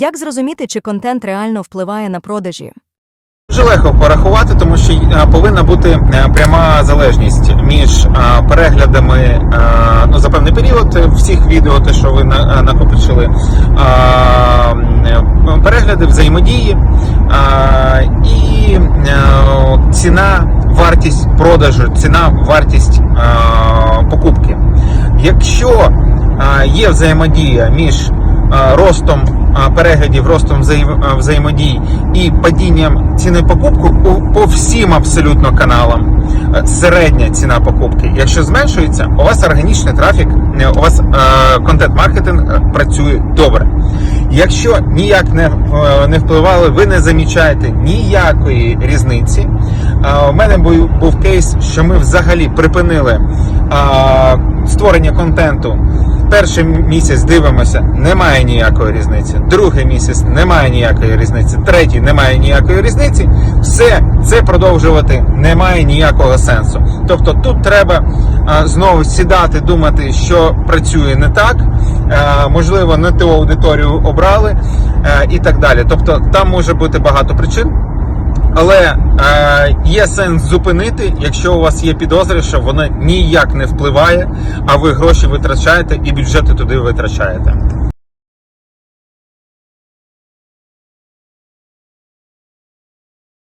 Як зрозуміти, чи контент реально впливає на продажі? Дуже легко порахувати, тому що е, повинна бути е, пряма залежність між е, переглядами ну, за певний період всіх відео, те, що ви на- накопичили, перегляди взаємодії і ціна, вартість продажу, ціна, вартість покупки. Якщо є взаємодія між ростом переглядів, ростом взаєм- взаємодій і падінням ціни покупки по, всім абсолютно каналам, е, середня ціна покупки, якщо зменшується, у вас органічний трафік, у вас е, контент-маркетинг е, працює добре. Якщо ніяк не, не впливали, ви не замічаєте ніякої різниці. У мене був, кейс, що ми взагалі припинили створення контенту. Перший місяць дивимося, немає ніякої різниці. Другий місяць немає ніякої різниці. Третій немає ніякої різниці. Все це продовжувати немає ніякого сенсу. Тобто тут треба е, знову сідати, думати, що працює не так. Е, можливо, не ту аудиторію обрали е, і так далі. Тобто там може бути багато причин. Але е, є сенс зупинити, якщо у вас є підозри, що воно ніяк не впливає, а ви гроші витрачаєте і бюджети туди витрачаєте.